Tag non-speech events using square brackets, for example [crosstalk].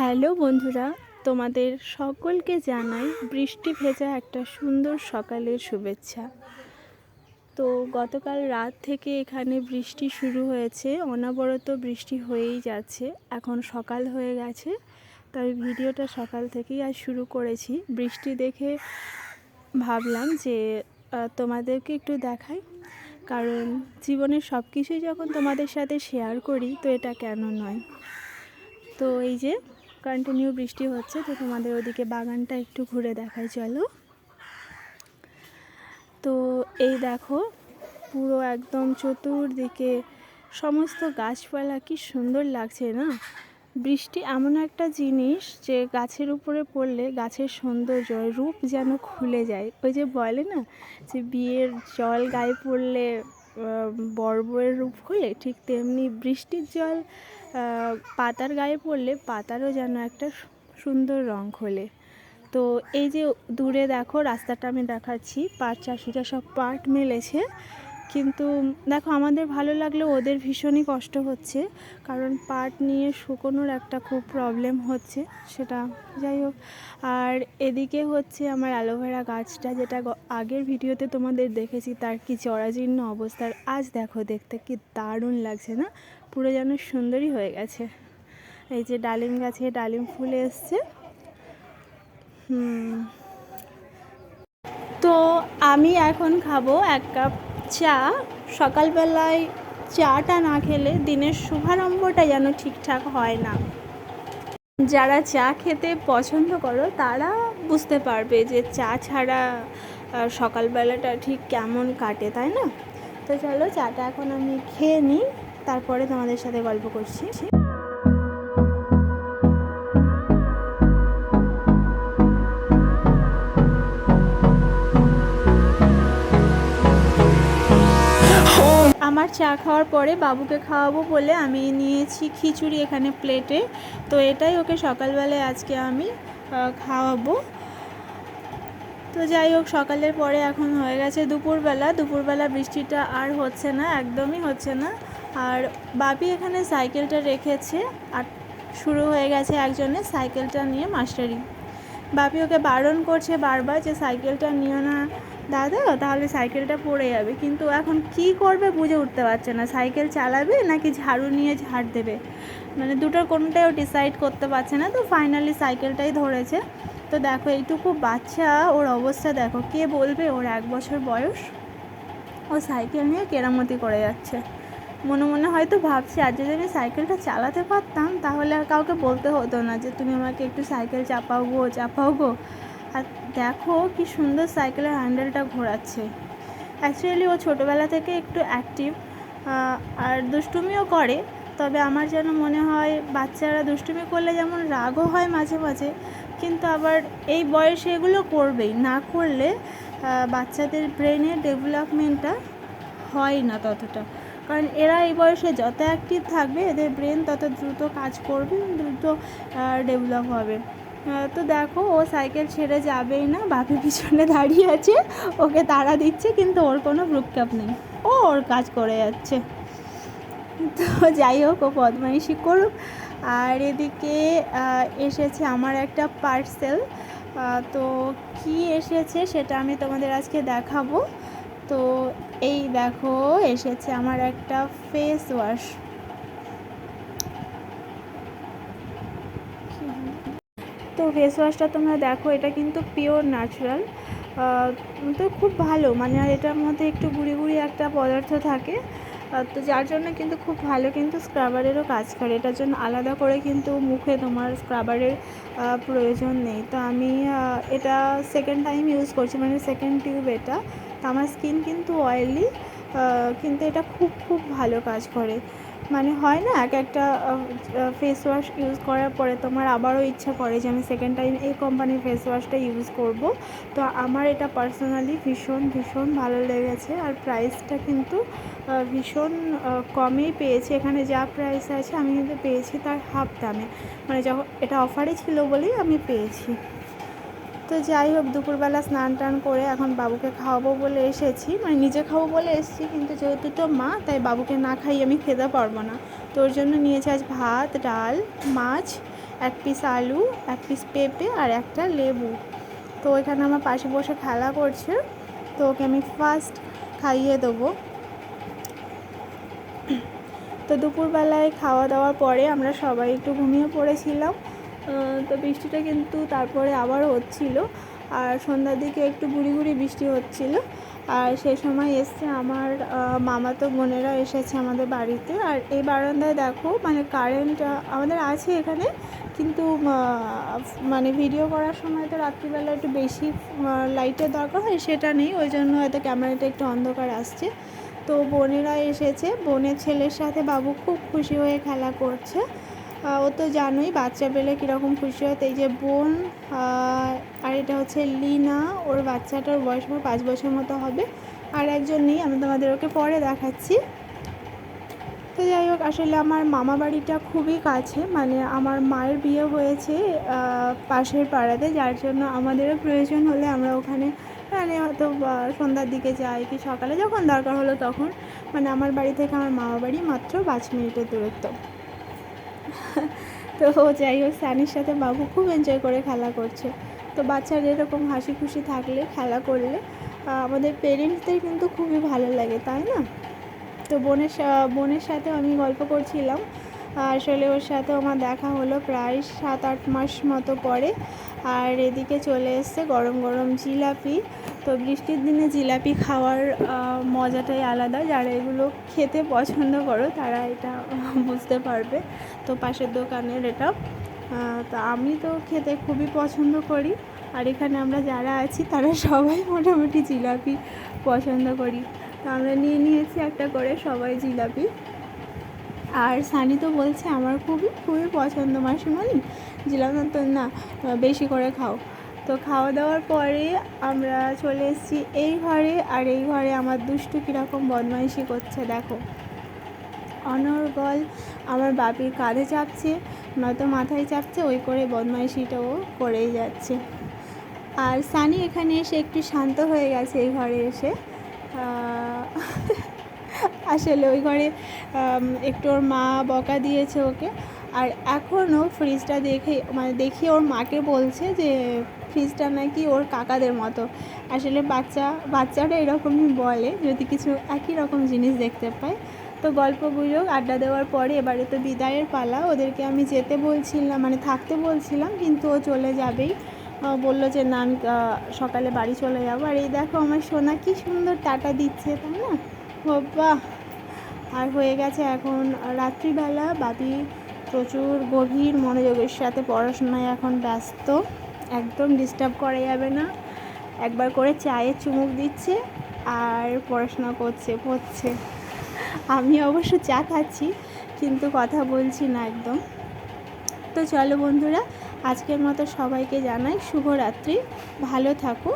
Hello বন্ধুরা, তোমাদের সকলকে জানাই বৃষ্টি ভেজা একটা সুন্দর সকালের শুভেচ্ছা। তো গতকাল রাত থেকে এখানে বৃষ্টি শুরু হয়েছে, অনবরত বৃষ্টি হয়েই যাচ্ছে, এখন সকাল হয়ে গেছে, তাই ভিডিওটা সকাল থেকেই আজ শুরু করেছি। বৃষ্টি দেখে ভাবলাম যে তোমাদেরকে একটু দেখাই, কারণ জীবনের সব কিছুই যখন তোমাদের সাথে শেয়ার করি, তো এটা কেন নয়? তো এই যে কন্টিনিউ বৃষ্টি হচ্ছে, তো তোমাদের ওদিকে বাগানটা একটু ঘুরে দেখাই, চলো। তো এই দেখো, পুরো একদম চতুর্দিকে সমস্ত গাছপালা, কি সুন্দর লাগছে না? বৃষ্টি এমন একটা জিনিস যে গাছের উপরে পড়লে গাছের সৌন্দর্য রূপ যেন খুলে যায়। ওই যে বলে না যে বিয়ের জল গায়ে পড়লে আহ, বর বউয়ের রূপ হলে ঠিক তেমনি বৃষ্টির জল পাতার গায়ে পড়লে পাতারও যেন একটা সুন্দর রং খোলে। তো এই যে দূরে দেখো রাস্তাটা আমি দেখাচ্ছি পাট চাষিরা সব পাট মেলেছে। কিন্তু দেখো আমাদের ভালো লাগলেও ওদের ভীষণই কষ্ট হচ্ছে। কারণ পাট নিয়ে শুকোনোর একটা খুব প্রবলেম হচ্ছে, সেটা যাই হোক। আর এদিকে হচ্ছে আমার অ্যালোভেরা গাছটা, যেটা আগের ভিডিওতে তোমাদের দেখেছি, তার কি জরাজীর্ণ অবস্থার আজ দেখো দেখতে, কি দারুণ লাগছে না? পুরো যেন সুন্দরই হয়ে গেছে। এই যে ডালিম গাছে ডালিম ফুলে এসছে। হুম। তো আমি এখন খাব এক কাপ চা, সকালবেলায় চাটা না খেলে দিনের শুভারম্ভটা যেন ঠিকঠাক হয় না। যারা চা খেতে পছন্দ করো, তারা বুঝতে পারবে যে চা ছাড়া সকালবেলাটা ঠিক কেমন কাটে, তাই না? তো চলো, চাটা এখন আমি খেয়ে নিই, তারপরে তোমাদের সাথে গল্প করছি। আমার চা খাওয়ার পরে বাবুকে খাওয়াবো বলে আমি নিয়েছি খিচুড়ি এখানে প্লেটে। তো এটাই ওকে সকালবেলায় আজকে আমি খাওয়াবো। তো যাই হোক, সকালের পরে এখন হয়ে গেছে দুপুরবেলা। দুপুরবেলা বৃষ্টিটা আর হচ্ছে না, একদমই হচ্ছে না। আর বাপি এখানে সাইকেলটা রেখেছে আর শুরু হয়ে গেছে একজনের সাইকেলটা নিয়ে মাস্টারি। বাপি ওকে বারণ করছে বারবার যে সাইকেলটা নিও না দাদা, তাহলে সাইকেলটা পড়ে যাবে। কিন্তু এখন কি করবে বুঝে উঠতে পারছে না। সাইকেল চালাবে নাকি ঝাড়ু নিয়ে ঝাড় দেবে? মানে দুটোর ও ডিসাইড করতে পারছে না। তো ফাইনালি সাইকেলটাই ধরেছে। তো দেখো, এইটুকু বাচ্চা, ওর অবস্থা দেখো। কে বলবে? ওর এক বছর বয়স। ও সাইকেল নিয়ে কেরামতি করে যাচ্ছে। মনে মনে হয়তো ভাবছি আর যদি আমি সাইকেলটা চালাতে পারতাম, তাহলে আর কাউকে বলতে হতো না যে, তুমি আমাকে একটু সাইকেল চাপাও গো চাপাও গো। আর দেখো কি সুন্দর সাইকেলের হ্যান্ডেলটা ঘোরাচ্ছে। অ্যাকচুয়ালি ও ছোটোবেলা থেকে একটু অ্যাক্টিভ আর দুষ্টুমিও করে, তবে আমার যেন মনে হয় বাচ্চারা দুষ্টুমি করলে যেমন রাগও হয় মাঝে মাঝে, কিন্তু আবার এই বয়সে এগুলো করবেই, না করলে বাচ্চাদের ব্রেনের ডেভেলপমেন্টটা হয় না ততটা। কারণ এরা এই বয়সে যত অ্যাক্টিভ থাকবে, এদের ব্রেন তত দ্রুত কাজ করবে, দ্রুত ডেভেলপ হবে। তো দেখো, ও সাইকেল ছেড়ে যাবেই না বাপি পিছনে দাঁড়িয়ে আছে, ওকে তাড়া দিচ্ছে, কিন্তু ওর কোনো ভ্রুক্ষেপ নেই। ও ওর কাজ করে যাচ্ছে। তো যাই হোক, ও বদমাইশি করুক। আর এদিকে এসেছে আমার একটা পার্সেল তো কি এসেছে সেটা আমি তোমাদের আজকে দেখাবো। তো এই দেখো, এসেছে আমার একটা ফেস ওয়াশ তো ফেস ওয়াশটা তোমরা দেখো, এটা কিন্তু পিওর ন্যাচারাল তো খুব ভালো মানে আর এটার মধ্যে একটু গুঁড়ি গুঁড়ি একটা পদার্থ থাকে। তো যার জন্য কিন্তু খুব ভালো কিন্তু স্ক্রাবারেরও কাজ করে। এটার জন্য আলাদা করে কিন্তু মুখে তোমার স্ক্রাবারের প্রয়োজন নেই। তো আমি এটা সেকেন্ড টাইম ইউজ করছি মানে সেকেন্ড টিউব এটা। তো আমার স্কিন কিন্তু অয়েলি কিন্তু এটা খুব খুব ভালো কাজ করে। মানে হয় না, এক একটা ফেস ওয়াশ ইউজ করার পরে তোমার আবারও ইচ্ছা করে যে আমি সেকেন্ড টাইম এই কোম্পানির ফেস ওয়াশটা ইউজ করব। তো আমার এটা পার্সোনালি ভীষণ ভীষণ ভালো লেগেছে আর প্রাইসটা কিন্তু ভীষণ কমেই পেয়েছি। এখানে যা প্রাইস আছে আমি কিন্তু পেয়েছি তার হাফ দামে। মানে যখন এটা অফারে ছিল বলেই আমি পেয়েছি। তো যাই হোক, দুপুরবেলা স্নান টান করে এখন বাবুকে খাওয়াবো বলে এসেছি। মানে নিজে খাব বলে এসেছি, কিন্তু যেহেতু তো মা, তাই বাবুকে না খাইয়ে আমি খেতে পারব না। তো ওর জন্য নিয়েছি আজ ভাত, ডাল, মাছ, এক পিস আলু, এক পিস পেঁপে আর একটা লেবু। তো এখানে আমার পাশে বসে খেলা করছে। তো ওকে আমি ফার্স্ট খাইয়ে দেবো। তো দুপুরবেলায় খাওয়া দাওয়ার পরে আমরা সবাই একটু ঘুমিয়ে পড়েছিলাম। তো বৃষ্টিটা কিন্তু তারপরে আবার হচ্ছিল। আর সন্ধ্যার দিকে একটু গুড়ি গুড়ি বৃষ্টি হচ্ছিল। আর সেই সময় এসছে আমার মামাতো বোনেরা এসেছে আমাদের বাড়িতে। আর এই বারান্দায় দেখো মানে কারেন্ট আমাদের আছে এখানে, কিন্তু মানে ভিডিও করার সময় তো রাত্রিবেলা একটু বেশি লাইটের দরকার হয়, সেটা নেই। ওই জন্য হয়তো ক্যামেরাটা একটু অন্ধকার আসছে। তো বোনেরা এসেছে। বোনের ছেলের সাথে বাবু খুব খুশি হয়ে খেলা করছে। ও তো জানোই বাচ্চা পেলে কীরকম খুশি হয়। এই যে বোন আর এটা হচ্ছে লিনা, ওর বাচ্চাটার বয়স আমার পাঁচ বছর মতো হবে। আর একজন নেই, আমি তোমাদের ওকে পরে দেখাচ্ছি। তো যাই হোক, আসলে আমার মামা বাড়িটা খুবই কাছে মানে আমার মায়ের বিয়ে হয়েছে পাশের পাড়াতে, যার জন্য আমাদেরও প্রয়োজন হলে আমরা ওখানে মানে হয়তো সন্ধ্যার দিকে যাই কি সকালে, যখন দরকার হলো তখন। মানে আমার বাড়ি থেকে আমার মামা বাড়ি মাত্র পাঁচ মিনিটের দূরত্ব। তো যাই হোক, সানির সাথে বাবু খুব এনজয় করে খেলা করছে। তো বাচ্চারা এরকম হাসি খুশি থাকলে, খেলা করলে আমাদের পেরেন্টসদের কিন্তু খুবই ভালো লাগে, তাই না? তো বোনের বোনের সাথে আমি গল্প করছিলাম। আসলে ওর সাথে আমার দেখা হলো প্রায় সাত, আট মাস মতো পরে। আর এদিকে চলে এসছে গরম গরম জিলাপি। তো বৃষ্টির দিনে জিলাপি খাওয়ার মজাটাই আলাদা। যারা এগুলো খেতে পছন্দ করো, তারা এটা [laughs] বুঝতে পারবে। তো পাশের দোকানের এটা। তো আমি তো খেতে খুবই পছন্দ করি। আর এখানে আমরা যারা আছি, তারা সবাই [laughs] মোটামুটি জিলাপি পছন্দ করি। তো আমরা নিয়ে নিয়েছি একটা করে সবাই জিলাপি। আর সানি তো বলছে, আমার খুবই খুবই পছন্দ মাসিমণি। জিলাপি তো না, বেশি করে খাও। তো খাওয়া দাওয়ার পরে আমরা চলে এসেছি এই ঘরে, আর এই ঘরে আমার দুষ্টু কীরকম বদমাইশি করছে, দেখো। অনর্গল আমার বাপির কাঁধে চাপছে, নয়তো মাথায় চাপছে, ওই করে বদমাইশিটাও করেই যাচ্ছে। আর সানি এখানে এসে একটু শান্ত হয়ে গেছে এই ঘরে এসে। আসলে ওই ঘরে একটু ওর মা বকা দিয়েছে ওকে। আর এখনও ফ্রিজটা দেখে মানে দেখিয়ে ওর মাকে বলছে যে ফ্রিজটা নাকি ওর কাকাদের মতো। আসলে বাচ্চা, বাচ্চারা এরকমই বলে, যদি কিছু একই রকম জিনিস দেখতে পায়। তো গল্প গুজব আড্ডা দেওয়ার পরে এবারে তো বিদায়ের পালা, ওদেরকে আমি যেতে বলছিলাম মানে থাকতে বলছিলাম, কিন্তু ও চলে যাবেই। বলল যে, না, আমি সকালে বাড়ি চলে যাব। আর এই দেখো আমার সোনা কি সুন্দর টাটা দিচ্ছে, তাই না? বাবা আর হয়ে গেছে এখন রাত্রিবেলা। বাপি প্রচুর গভীর মনোযোগের সাথে পড়াশোনায় এখন ব্যস্ত। একদম ডিস্টার্ব করা যাবে না। একবার করে চায়ে চুমুক দিচ্ছে আর পড়াশোনা করছে, পড়ছে। আমি অবশ্য চা খাচ্ছি, কিন্তু কথা বলছি না একদম। তো চলো বন্ধুরা, আজকের মতো সবাইকে জানাই শুভরাত্রি। ভালো থাকো।